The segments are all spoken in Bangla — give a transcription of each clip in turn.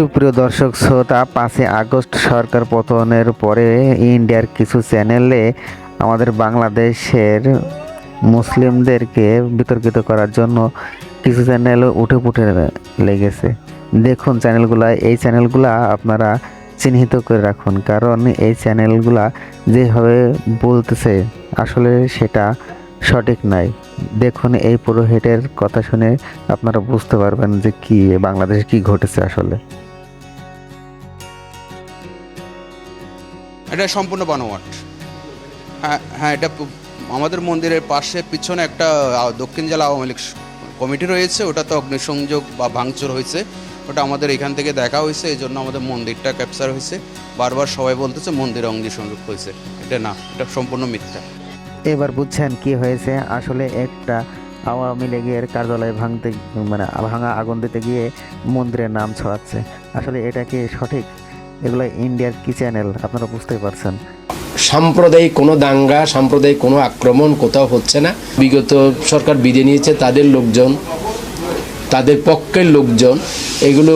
সুপ্রিয় দর্শক শ্রোতা, পাঁচই আগস্ট সরকার পতনের পরে ইন্ডিয়ার কিছু চ্যানেলে আমাদের বাংলাদেশের মুসলিমদেরকে বিতর্কিত করার জন্য কিছু চ্যানেল উঠে পুঠে লেগেছে। দেখুন চ্যানেলগুলা, এই চ্যানেলগুলা আপনারা চিহ্নিত করে রাখুন, কারণ এই চ্যানেলগুলা যেভাবে বলতেছে, আসলে সেটা সঠিক নয়। দেখুন এই পুরোহিতের কথা শুনে আপনারা বুঝতে পারবেন যে কি, বাংলাদেশে কি ঘটেছে আসলে। এটা সম্পূর্ণ বানোয়াট হ্যাঁ হ্যাঁ এটা আমাদের মন্দিরের পাশে পিছনে একটা দক্ষিণ জেলা আওয়ামী লীগ কমিটি রয়েছে ওটা তো অগ্নিসংযোগ বা ভাঙচুর হয়েছে। ওটা আমাদের এখান থেকে দেখা হয়েছে এই জন্য আমাদের মন্দিরটা ক্যাপচার হয়েছে। বারবার সবাই বলতেছে মন্দিরে অগ্নিসংযোগ হয়েছে। এটা না, এটা সম্পূর্ণ মিথ্যা। এবার বুঝছেন কি হয়েছে, আসলে একটা আওয়ামী লীগের কার্যালয় ভাঙতে মানে ভাঙা আগুন দিতে গিয়ে মন্দিরের নাম ছড়াচ্ছে। আসলে এটা কি সঠিক? এগুলো ইন্ডিয়ার কি চ্যানেল আপনারা বুঝতেই পারছেন। সাম্প্রদায়িক কোনো দাঙ্গা সাম্প্রদায়িক কোনো আক্রমণ কোথাও হচ্ছে না। বিগত সরকার বিদে নিয়েছে তাদের লোকজন তাদের পক্ষের লোকজন এগুলো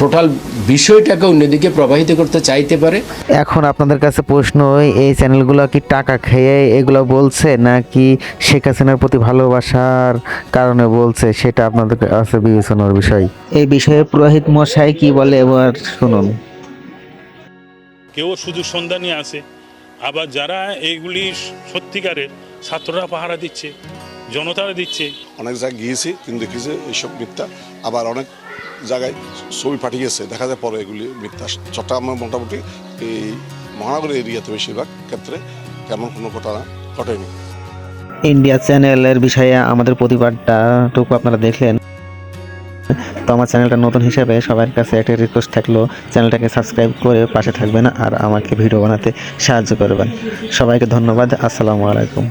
টোটাল বিষয়টাকে অন্যদিকে প্রবাহিত করতে চাইতে পারে। এখন আপনাদের কাছে প্রশ্ন এই চ্যানেলগুলো কি টাকা খেয়ে এগুলো বলছে নাকি শেখ হাসিনার প্রতি ভালোবাসার কারণে বলছে? সেটা আপনাদের কাছে বিবেচনার বিষয়। এই বিষয়ে পুরোহিত মশাই কি বলে এবার শুনুন। কেউ সুযোগ সন্ধানী আছে আবার যারা এইগুলি সত্যিকারের ছাত্ররা পাহারা দিচ্ছে জনতারা দিচ্ছে। অনেক জায়গায় গিয়েছি কিন্তু দেখেছি এইসব মিথ্যা। আবার অনেক জায়গায় ছবি পাঠিয়েছে দেখা যায় পরে এগুলি মিথ্যা। চট্টগ্রামে মোটামুটি এই মহানগর এরিয়াতে বেশিরভাগ ক্ষেত্রে তেমন কোনো ঘটনা ঘটেনি। ইন্ডিয়া চ্যানেলের বিষয়ে আমাদের প্রতিবাদটা টুকু আপনারা দেখলেন। তো আমার চ্যানেলটা নতুন হিসেবে সবার কাছে একটা রিকোয়েস্ট থাকল, চ্যানেলটাকে সাবস্ক্রাইব করে পাশে থাকবেন আর আমাকে ভিডিও বানাতে সাহায্য করবেন। সবাইকে ধন্যবাদ, আসসালামু আলাইকুম।